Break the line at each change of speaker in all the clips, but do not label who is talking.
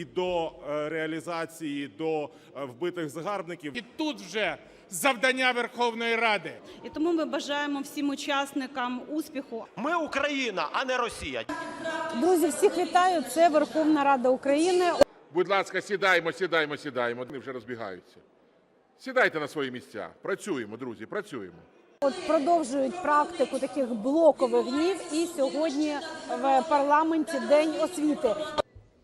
і до е, реалізації до е, вбитих загарбників.
І тут вже завдання Верховної Ради.
І тому ми бажаємо всім учасникам успіху.
Ми Україна, а не Росія.
Друзі, всіх вітаю. Це Верховна Рада України.
Будь ласка, сідаємо, сідаємо, сідаємо. Вони вже розбігаються. Сідайте на свої місця. Працюємо, друзі, працюємо.
От продовжують практику таких блокових днів. І сьогодні в парламенті День освіти.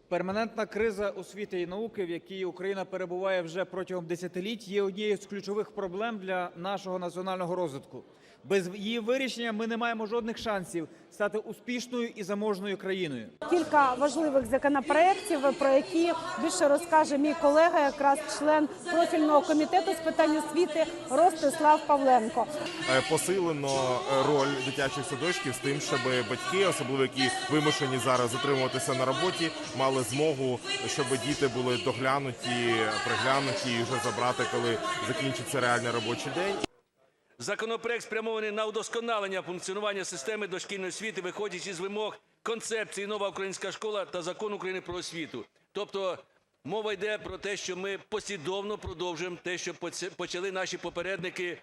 Перманентна криза освіти і науки, в якій Україна перебуває вже протягом десятиліть, є однією з ключових проблем для нашого національного розвитку. Без її вирішення ми не маємо жодних шансів стати успішною і заможною країною.
Кілька важливих законопроєктів, про які більше розкаже мій колега, якраз член профільного комітету з питань освіти Ростислав Павленко.
Е, Посилено е, роль дитячих садочків з тим, щоб батьки, особливо які вимушені зараз затримуватися на роботі, мали змогу, щоб діти були доглянуті, приглянуті і вже забрати, коли закінчиться реальний робочий день.
Законопроект спрямований на удосконалення функціонування системи дошкільної освіти, виходячи з вимог концепції нова українська школа та закон України про освіту. Тобто мова йде про те, що ми послідовно продовжуємо те, що почали наші попередники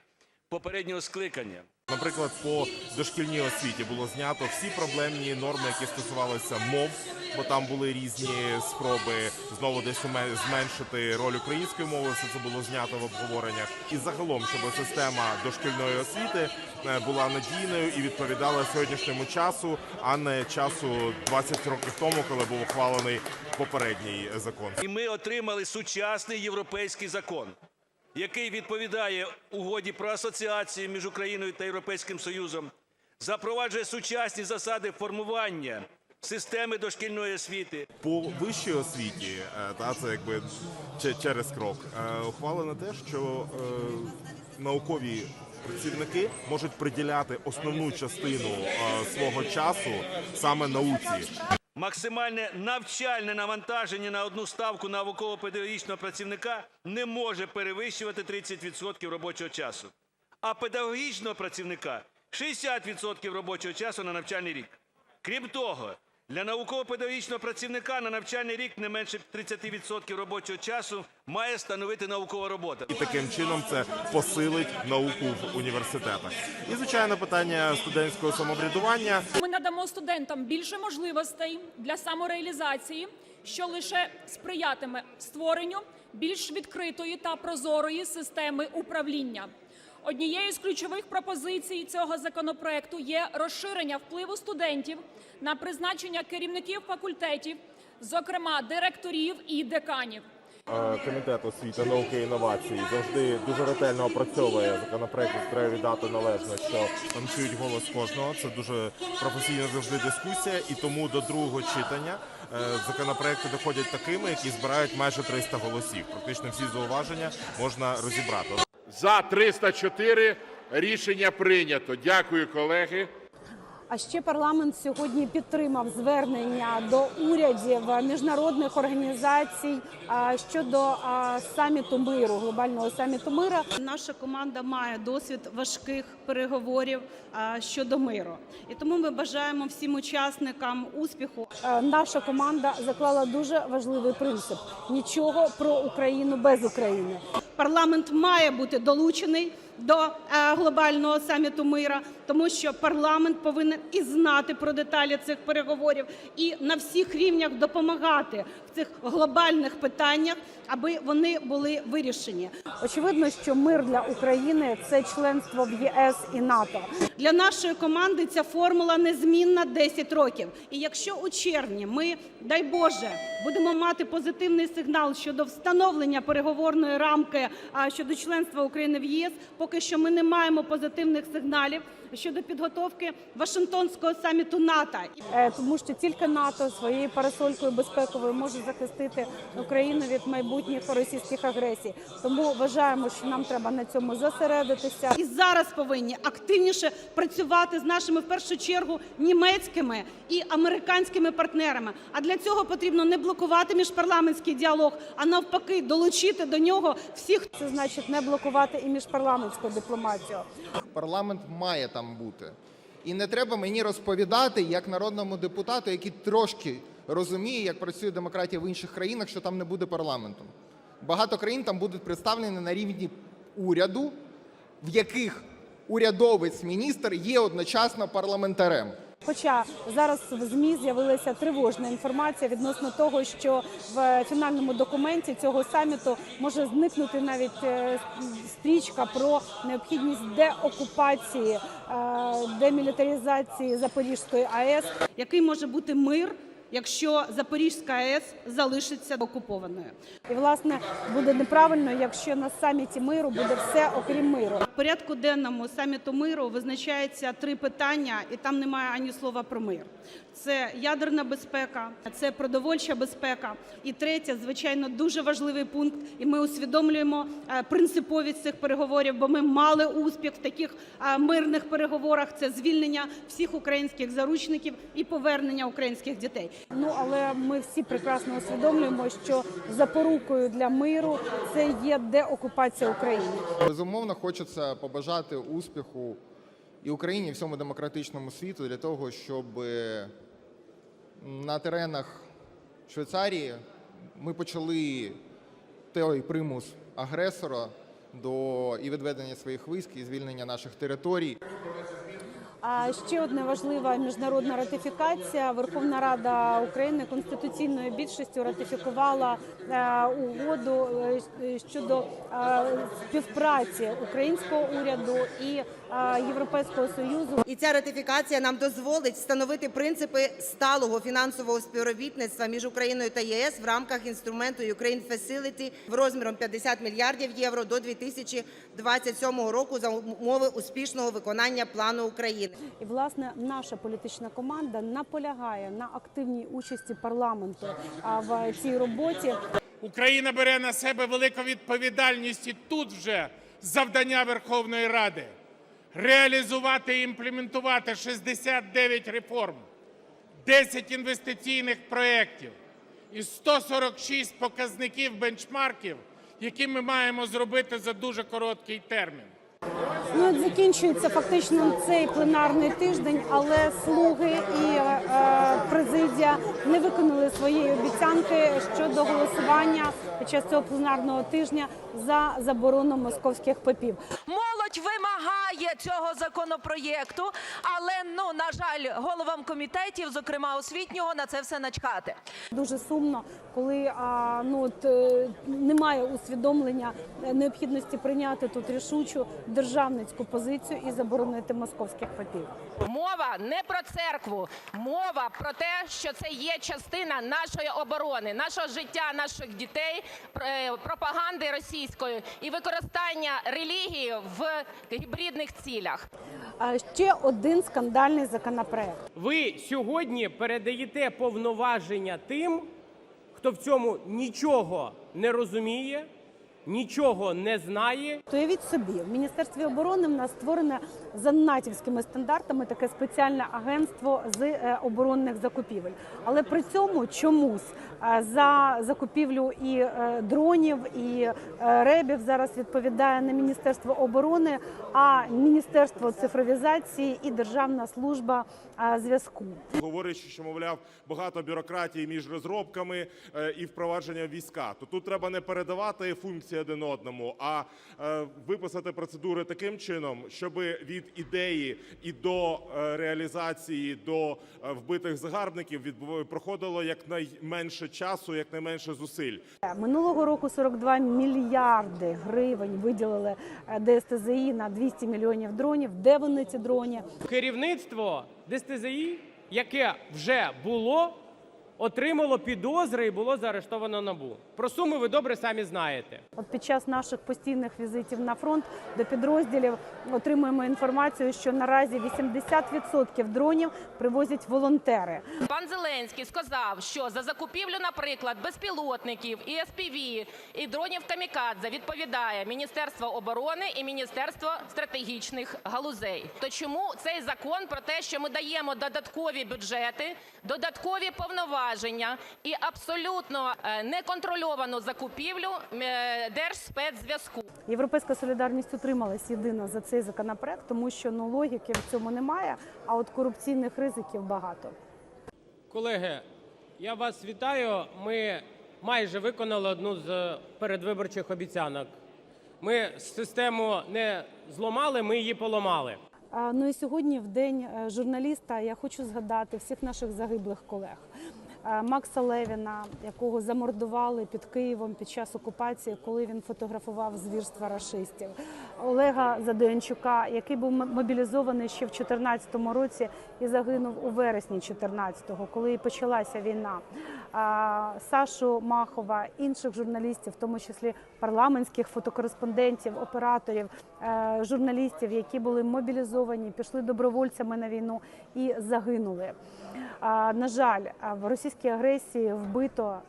попереднього скликання.
Наприклад, по дошкільній освіті було знято всі проблемні норми, які стосувалися мов, бо там були різні спроби знову десь зменшити роль української мови. Все це було знято в обговореннях. І загалом, щоб система дошкільної освіти е, була надійною і відповідала сьогоднішньому часу, а не часу 20 років тому, коли був ухвалений попередній закон.
І ми отримали сучасний європейський закон, який відповідає угоді про асоціацію між Україною та Європейським Союзом, запроваджує сучасні засади формування системи дошкільної освіти,
По вищій освіті, е, та це якби через крок, е, ухвалено те, що е, наукові працівники можуть приділяти основну частину свого часу саме науці.
Максимальне навчальне навантаження на одну ставку науково-педагогічного працівника не може перевищувати 30% робочого часу, а педагогічного працівника 60% робочого часу на навчальний рік. Крім того, для науково-педагогічного працівника на навчальний рік не менше 30% робочого часу має становити наукова робота.
І таким чином це посилить науку в університетах. І звичайно, питання студентського самоврядування.
Ми надамо студентам більше можливостей для самореалізації, що лише сприятиме створенню більш відкритої та прозорої системи управління. Однією з ключових пропозицій цього законопроекту є розширення впливу студентів на призначення керівників факультетів, зокрема директорів і деканів.
Е, Комітет освіти, науки і інновацій завжди дуже ретельно опрацьовує законопроект. Треба віддати належно, що там чують голос кожного. Це дуже професійна завжди дискусія, і тому до другого читання е, законопроекти доходять такими, які збирають майже 300 голосів. Практично всі зауваження можна розібрати.
За 304 рішення прийнято. Дякую, колеги.
А ще парламент сьогодні підтримав звернення до урядів міжнародних організацій щодо саміту миру, глобального саміту мира. Наша команда має досвід важких переговорів щодо миру, і тому ми бажаємо всім учасникам успіху. Наша команда заклала дуже важливий принцип: нічого про Україну без України. Парламент має бути долучений до е, глобального саміту мира, тому що парламент повинен і знати про деталі цих переговорів, і на всіх рівнях допомагати в цих глобальних питаннях, аби вони були вирішені. Очевидно, що мир для України це членство в ЄС і НАТО. Для нашої команди ця формула незмінна 10 років. І якщо у червні ми, дай Боже, будемо мати позитивний сигнал щодо встановлення переговорної рамки а, щодо членства України в ЄС, поки що ми не маємо позитивних сигналів щодо підготовки Вашингтонського саміту НАТО, Е, тому що тільки НАТО своєю парасолькою безпековою може захистити Україну від майбутніх російських агресій. Тому вважаємо, що нам треба на цьому зосередитися. І зараз повинні активніше працювати з нашими в першу чергу німецькими і американськими партнерами. А для цього потрібно не блокувати міжпарламентський діалог, а навпаки, долучити до нього всіх. Це значить не блокувати і міжпарламентську дипломатію.
Парламент має там бути. І не треба мені розповідати, як народному депутату, який трошки розуміє, як працює демократія в інших країнах, що там не буде парламенту. Багато країн там будуть представлені на рівні уряду, в яких урядовець міністр є одночасно парламентарем.
Хоча зараз в змі з'явилася тривожна інформація відносно того, що в фінальному документі цього саміту може зникнути навіть е, стрічка про необхідність деокупації, е, демілітаризації Запорізької АЕС. Який може бути мир, якщо Запорізька АЕС залишиться окупованою? І власне буде неправильно, якщо на саміті миру буде все окрім миру. В порядку денному саміту миру визначається три питання, і там немає ані слова про мир. Це ядерна безпека, це продовольча безпека. І третє, звичайно, дуже важливий пункт. І ми усвідомлюємо е, принциповість цих переговорів, бо ми мали успіх в таких е, мирних переговорах. Це звільнення всіх українських заручників і повернення українських дітей. Ну але ми всі прекрасно усвідомлюємо, що запорукою для миру це є деокупація України.
Безумовно, хочеться побажати успіху і Україні, і всьому демократичному світу для того, щоб на теренах Швейцарії ми почали той примус агресора до і відведення своїх військ, і звільнення наших територій.
Ще одна важлива міжнародна ратифікація. Верховна Рада України конституційною більшістю ратифікувала е, угоду е, щодо е, співпраці українського уряду і Європейського союзу
І ця ратифікація нам дозволить встановити принципи сталого фінансового співробітництва між Україною та ЄС в рамках інструменту Ukraine Facility в розміром 50 мільярдів євро до 2027 року за умови успішного виконання плану України.
І власне наша політична команда наполягає на активній участі парламенту а, в цій роботі.
Україна бере на себе велику відповідальність і тут вже завдання Верховної Ради реалізувати і імплементувати 69 реформ, 10 інвестиційних проєктів і 146 показників бенчмарків, які ми маємо зробити за дуже короткий термін.
Ну, от закінчується фактично цей пленарний тиждень, але слуги і е, президія не виконали своєї обіцянки щодо голосування під час цього пленарного тижня за заборону московських попів.
Молодь вимагає цього законопроєкту, але ну на жаль, головам комітетів, зокрема освітнього, на це все начхати.
Дуже сумно, коли а, ну от е, немає усвідомлення е, необхідності прийняти тут рішучу державницьку позицію і заборонити московських попів.
Мова не про церкву, мова про те, що це є частина нашої оборони, нашого життя, наших дітей, пропаганди російської і використання релігії в гібридних цілях.
Ще один скандальний законопроект.
Ви сьогодні передаєте повноваження тим, хто в цьому нічого не розуміє, нічого не знає
То уявіть собі, в міністерстві оборони в нас створене за натівськими стандартами таке спеціальне агентство з е, оборонних закупівель. Але при цьому чомусь за закупівлю і е, дронів, і е, ребів зараз відповідає не міністерство оборони, а міністерство цифровізації і Державна служба е, зв'язку.
Говорить, що мовляв багато бюрократії між розробками і впровадженням війська. То тут треба не передавати функції один одному, а виписати процедури таким чином, щоб від ідеї і до реалізації до вбитих загарбників проходило якнайменше часу, якнайменше зусиль.
Минулого року 42 мільярди гривень виділили е, ДСТЗІ на 200 мільйонів дронів. Де вони ці дроні?
керівництво ДСТЗІ, яке вже було, отримало підозри і було заарештовано набу. Про суми ви добре самі знаєте.
От під час наших постійних візитів на фронт до підрозділів отримуємо інформацію, що наразі 80% дронів привозять волонтери.
Пан Зеленський сказав, що за закупівлю, наприклад, безпілотників і СПВ, і дронів камікадзе відповідає Міністерство оборони і Міністерство стратегічних галузей. То чому цей закон про те, що ми даємо додаткові бюджети, додаткові повноваження і абсолютно е, неконтрольовану закупівлю е, Держспецзв'язку?
Європейська солідарність утрималась єдино за цей законопроект, тому що ну логіки в цьому немає. А от корупційних ризиків багато.
Колеги, Я вас вітаю. Ми майже виконали одну з передвиборчих обіцянок. Ми систему не зламали, ми її поламали.
Ну і сьогодні, в день е, журналіста, я хочу згадати всіх наших загиблих колег. Е, Макса Левіна, якого замордували під Києвом під час окупації, коли він фотографував звірства рашистів. Олега Задоянчука, який був мобілізований ще в 2014 році і загинув у вересні 2014-го, коли почалася війна. Сашу Махова, інших журналістів, в тому числі парламентських фотокореспондентів, операторів, е, журналістів, які були мобілізовані, пішли добровольцями на війну і загинули. На жаль, в російській агресії вбито.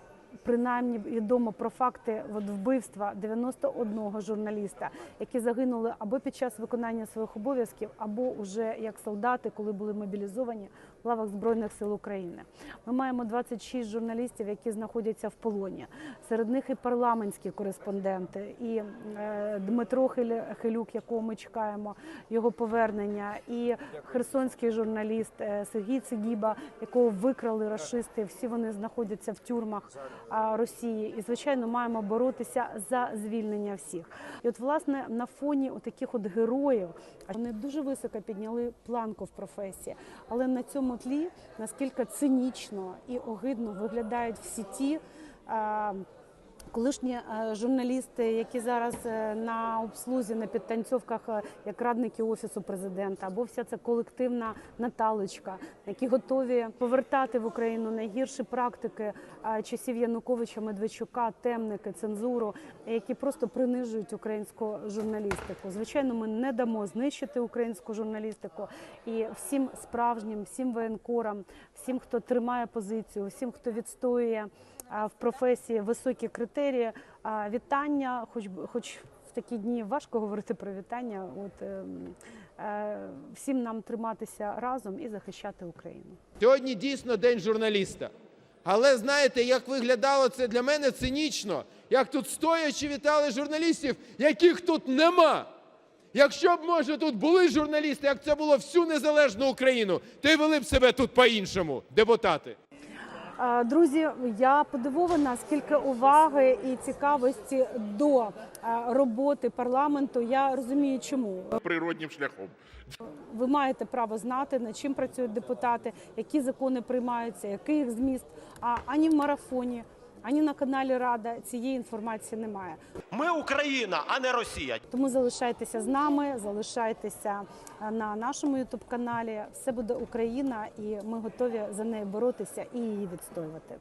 Принаймні відомо про факти вбивства 91 журналіста, які загинули або під час виконання своїх обов'язків, або вже як солдати, коли були мобілізовані лавах збройних сил України. Ми маємо 26 журналістів, які знаходяться в полоні. Серед них і парламентські кореспонденти, і е, Дмитро Хилюк, якого ми чекаємо його повернення, і херсонський журналіст е, Сергій Цигіба, якого викрали рашисти. Всі вони знаходяться в тюрмах Росії. І звичайно, маємо боротися за звільнення всіх. І от власне на фоні таких от героїв вони дуже високо підняли планку в професії, але на цьому тлі наскільки цинічно і огидно виглядають всі ті. Колишні е, журналісти, які зараз е, на обслузі на підтанцьовках е, як радники офісу президента, або вся ця колективна Наталочка, які готові повертати в Україну найгірші практики часів Януковича, Медведчука, темники, цензуру, які просто принижують українську журналістику. Звичайно, ми не дамо знищити українську журналістику і всім справжнім, всім воєнкорам, всім, хто тримає позицію, всім, хто відстоює в професії високі критерії. Вітання, хоч хоч в такі дні важко говорити про вітання. От ем, е, всім нам триматися разом і захищати Україну.
Сьогодні дійсно день журналіста. Але знаєте, як виглядало це для мене цинічно, як тут стоячи вітали журналістів, яких тут нема. Якщо б, може, тут були журналісти, як це було всю незалежну Україну, й вели б себе тут по-іншому, депутати.
Друзі, я подивована, скільки уваги і цікавості до роботи парламенту. Я розумію, чому
Природнім шляхом.
ви маєте право знати, над чим працюють депутати, які закони приймаються, який їх зміст. А ані в марафоні, ані на каналі Рада цієї інформації немає.
Ми Україна, а не Росія.
Тому залишайтеся з нами, залишайтеся е, на нашому ютуб каналі. Все буде Україна, і ми готові за неї боротися і її відстоювати.